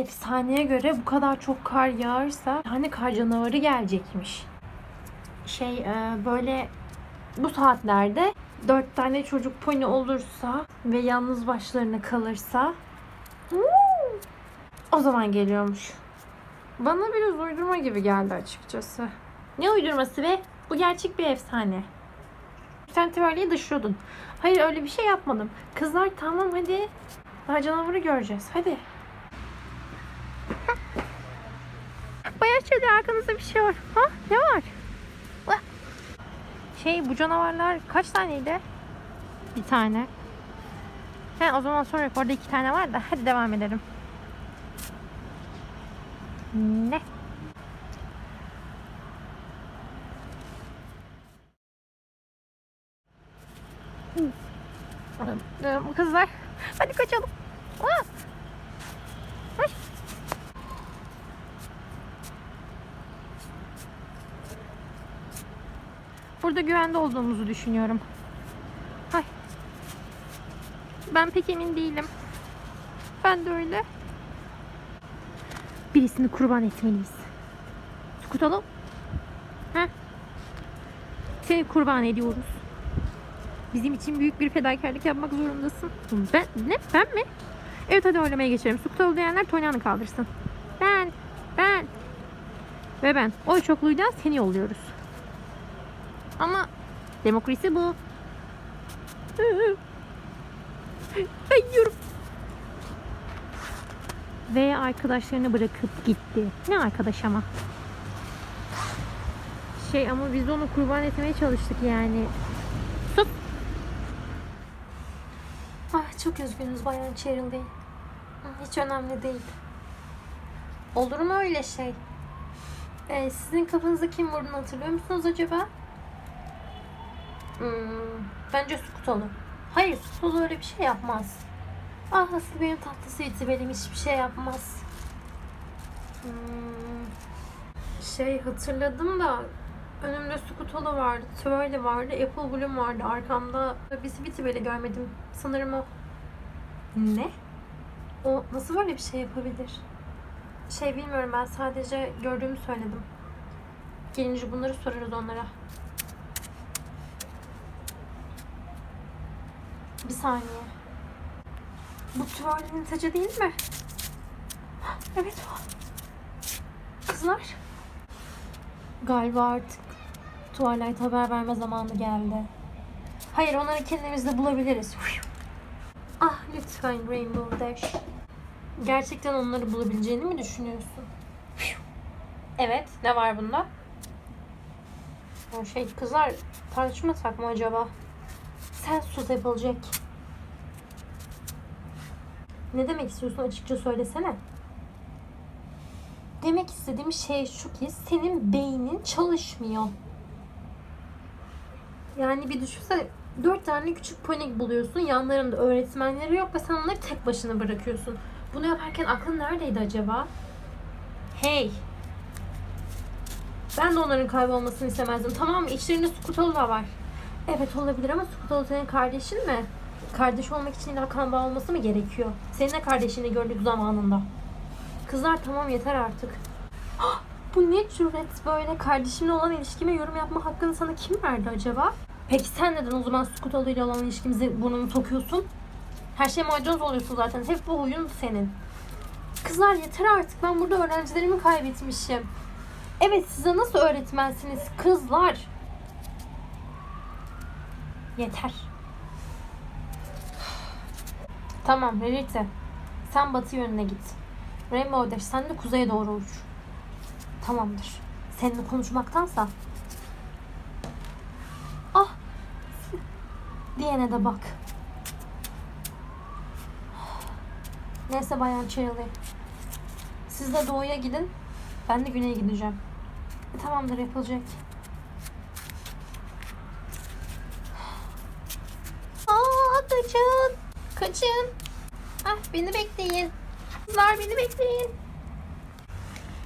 efsaneye göre bu kadar çok kar yağarsa hani kar canavarı gelecekmiş. Şey e, böyle bu saatlerde dört tane çocuk pony olursa ve yalnız başlarına kalırsa o zaman geliyormuş. Bana biraz uydurma gibi geldi açıkçası. Ne uydurması be? Bu gerçek bir efsane. Sen Tiverli'yi dışıyordun. Hayır öyle bir şey yapmadım. Kızlar tamam hadi. Daha canavarı göreceğiz. Hadi. Bayağı şöyle arkanızda bir şey var. Ha? Ne var? Şey bu canavarlar kaç taneydi? Bir tane. He o zaman sonra orada iki tane var da hadi devam edelim. Ne? Ee, Kızlar hadi kaçalım. Aa! Burada güvende olduğumuzu düşünüyorum. Ay. Ben pek emin değilim. Ben de öyle. Birisini kurban etmeliyiz. Skutalım. Heh. Seni kurban ediyoruz. Bizim için büyük bir fedakarlık yapmak zorundasın. Ben ne? Ben mi? Evet hadi oylamaya geçelim. Skutal diyenler Tonya'nı kaldırsın. Ben, ben ve ben. Oy çokluğuyla seni yolluyoruz. Ama demokrasi bu. Ben yiyorum. Ve arkadaşlarını bırakıp gitti. Ne arkadaş ama. Şey ama biz onu kurban etmeye çalıştık yani. Sus. Ah çok üzgünüz Bayan Cheryl Hiç önemli değil. Olur mu öyle şey? Ee, sizin kafanızda kim vurduğunu hatırlıyor musunuz acaba? Hmm, bence Skutalı. Hayır Skutalı öyle bir şey yapmaz. Ah asıl benim tatlısı itibelim hiçbir şey yapmaz. Hmm, şey hatırladım da önümde Skutalı vardı, Twirly vardı, Apple Bloom vardı. Arkamda bir Sweetibel'i görmedim. Sanırım o. Ne? O nasıl böyle bir şey yapabilir? Şey bilmiyorum ben sadece gördüğümü söyledim. Gelince bunları sorarız onlara. Bir saniye. Bu tuvalinin tacı değil mi? Evet o. Kızlar. Galiba artık Twilight haber verme zamanı geldi. Hayır onları kendimizde bulabiliriz. Ah lütfen Rainbow Dash. Gerçekten onları bulabileceğini mi düşünüyorsun? Evet. Ne var bunda? Şey kızlar tartışmasak mı acaba? Sen sus Applejack. Ne demek istiyorsun açıkça söylesene. Demek istediğim şey şu ki senin beynin çalışmıyor. Yani bir düşünsene dört tane küçük pony buluyorsun. Yanlarında öğretmenleri yok ve sen onları tek başına bırakıyorsun. Bunu yaparken aklın neredeydi acaba? Hey! Ben de onların kaybolmasını istemezdim. Tamam mı? İçlerinde Skutalı da var. Evet olabilir ama Skutalı senin kardeşin mi? Kardeş olmak için illa kan bağı olması mı gerekiyor? Senin de kardeşini gördük zamanında. Kızlar tamam yeter artık. Bu ne cüret böyle? Kardeşimle olan ilişkime yorum yapma hakkını sana kim verdi acaba? Peki sen neden o zaman Skutalı ile olan ilişkimize burnunu sokuyorsun? Her şey maydanoz oluyorsun zaten. Hep bu oyun senin. Kızlar yeter artık. Ben burada öğrencilerimi kaybetmişim. Evet size nasıl öğretmensiniz kızlar? Yeter. Tamam Rarity. Sen batı yönüne git. Rainbow Dash sen de kuzeye doğru uç. Tamamdır. Seninle konuşmaktansa. Ah. Diyene de bak. Neyse Bayan Cherry. Siz de doğuya gidin. Ben de güneye gideceğim. E, tamamdır yapılacak. Aa kaçın. Kaçın. Ah beni bekleyin. Kızlar beni bekleyin.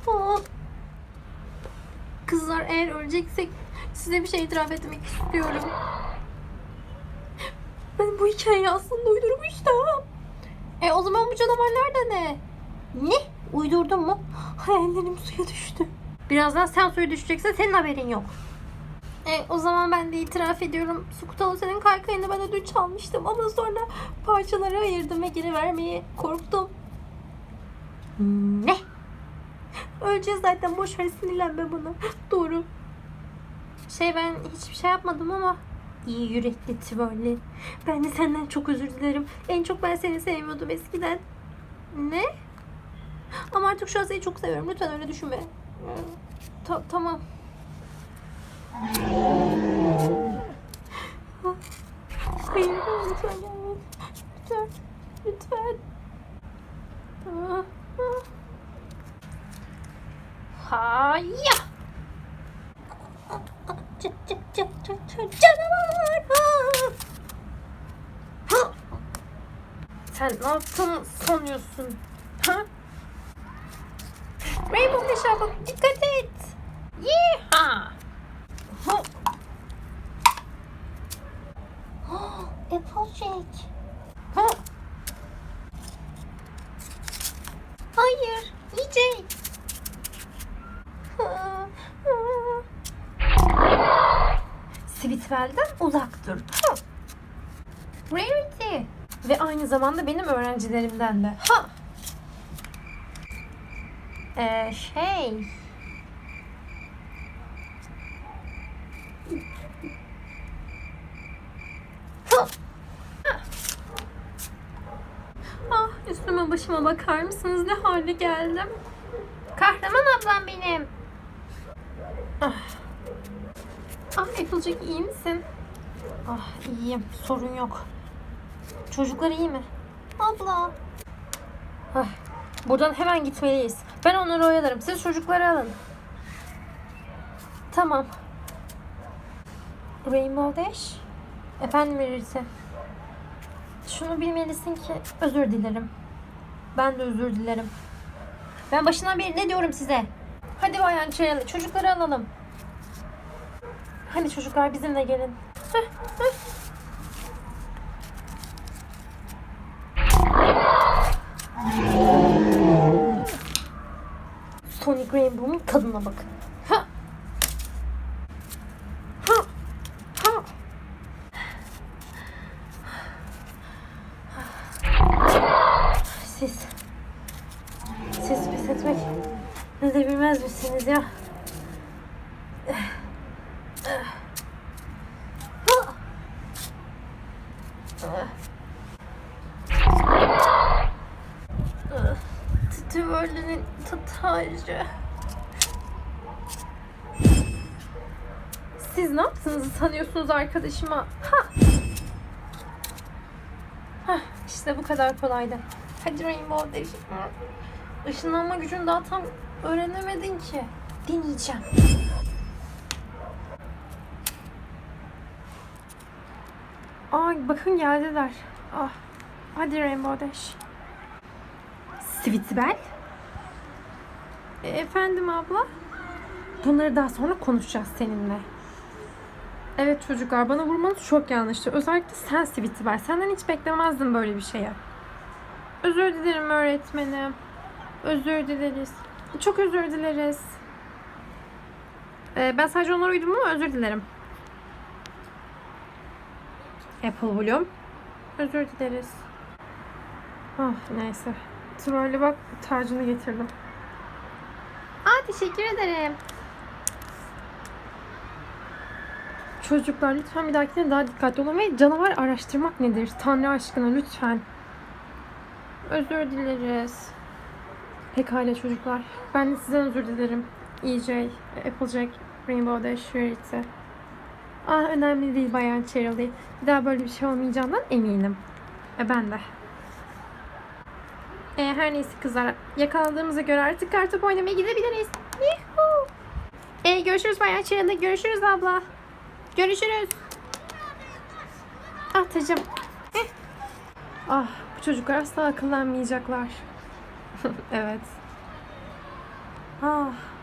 Aa. Kızlar eğer öleceksek size bir şey itiraf etmek istiyorum. Ben bu hikayeyi aslında uydurmuştum. E o zaman bu canavarlar da ne? Ne? Uydurdun mu? Hayallerim suya düştü. Birazdan sen suya düşeceksin senin haberin yok. E, o zaman ben de itiraf ediyorum. Sukutalı senin kaykayını ben ödünç almıştım ama sonra parçalara ayırdım ve geri vermeye korktum. Ne? Öleceğiz zaten boş ver sinirlenme bana. Doğru. Şey ben hiçbir şey yapmadım ama iyi yürekli Tivoli. Ben de senden çok özür dilerim. En çok ben seni sevmiyordum eskiden. Ne? Ama artık şu an seni çok seviyorum. Lütfen öyle düşünme. Ta- tamam. Hayır, lütfen gelme. Lütfen. Lütfen. Hayya. Ca- ca- ca- ca- ca- Canavar. Sen ne yaptın sanıyorsun? Ha? Rainbow Dash abla dikkat et. Yeeha. Ha. Applejack. Ha. Hayır, yiyecek. Sweetwell'den uzak dur. Ha. Rarity. Ve aynı zamanda benim öğrencilerimden de. Ha. Ee, şey. Ha. Ha. Ah üstüme başıma bakar mısınız ne hale geldim. Kahraman ablam benim. Ah. Ah Applejack iyi misin? Ah iyiyim sorun yok. Çocuklar iyi mi? Abla. Ah, buradan hemen gitmeliyiz. Ben onları oyalarım. Siz çocukları alın. Tamam. Rainbow Dash. Efendim Rarity. Şunu bilmelisin ki özür dilerim. Ben de özür dilerim. Ben başından beri ne diyorum size? Hadi bayan çayalım. Çocukları alalım. Hadi çocuklar bizimle gelin. Sonic Rainbow'un kadına bakın. Ha. Ha. Ha. Siz siz pes etmek ne de bilmez misiniz ya? Tüvörlünün tacı. Siz ne yaptığınızı sanıyorsunuz arkadaşıma? Ha! Hah, işte bu kadar kolaydı. Hadi Rainbow Dash. Işınlanma gücünü daha tam öğrenemedin ki. Deneyeceğim. Aa bakın geldiler. Ah. Hadi Rainbow Dash. Sweetbell? E, efendim abla? Bunları daha sonra konuşacağız seninle. Evet çocuklar bana vurmanız çok yanlıştı. Özellikle sen Sweetbell. Senden hiç beklemezdim böyle bir şeye. Özür dilerim öğretmenim. Özür dileriz. Çok özür dileriz. Ee, ben sadece onlara uydum ama özür dilerim. Apple Bloom. Özür dileriz. Ah neyse. Böyle bak tacını getirdim. Aa teşekkür ederim. Çocuklar lütfen bir dahakine daha dikkatli olun ve canavar araştırmak nedir? Tanrı aşkına lütfen. Özür dileriz. Pekala çocuklar. Ben de sizden özür dilerim. EJ, Applejack, Rainbow Dash, Rarity. Ah önemli değil Bayan Charlie. Bir daha böyle bir şey olmayacağından eminim. E ben de. E, her neyse kızlar. Yakaladığımıza göre artık kartop oynamaya gidebiliriz. Yuhuu. E, görüşürüz Bayan Charlie. Görüşürüz abla. Görüşürüz. Ah tacım. Eh. Ah bu çocuklar asla akıllanmayacaklar. evet. Ah